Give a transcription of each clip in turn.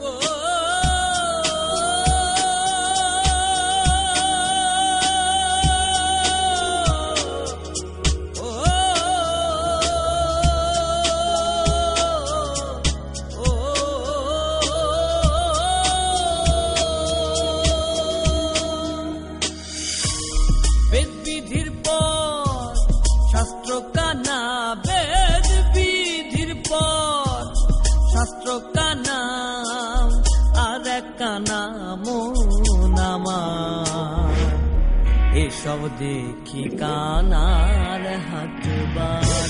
Guru ঠিকানা মন আমার। এসব দেখি কানার হাত বার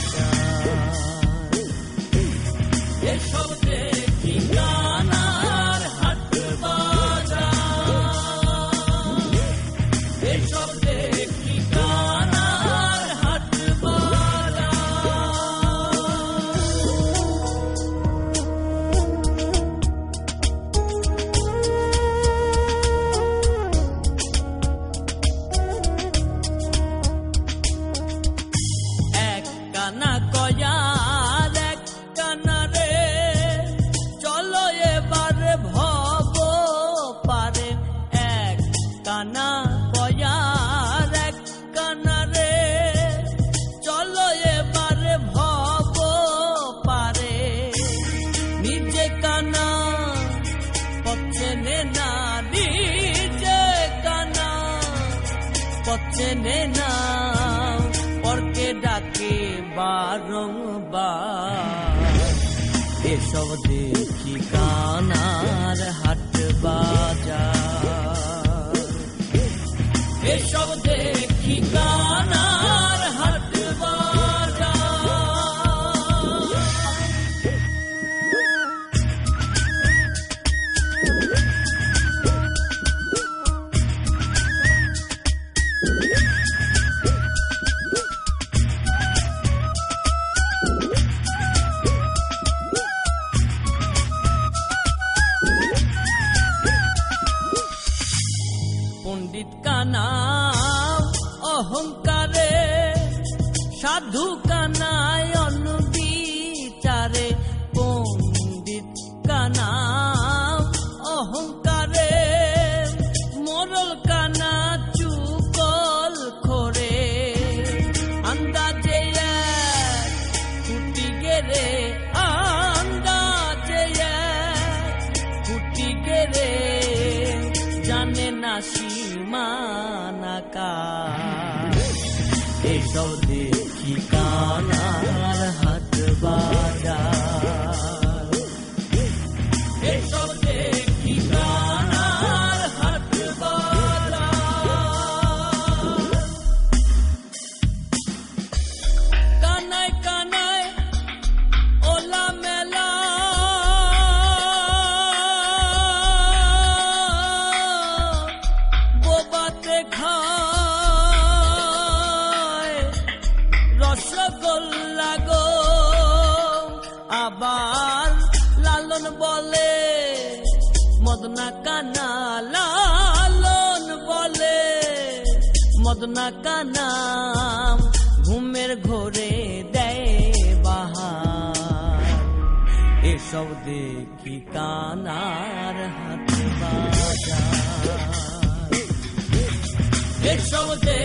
পথ চেনে পরকে ডাকে বারংবার। এসব দেখি কা অহংকার নাকা এইসব লালন বলে, মদনা কানা লালন বলে। মদনা কানা ঘুমের ঘরে দেয় বাহার। এসব দেখি কানার হাতে বাজার। এসব দেখ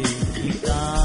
गीता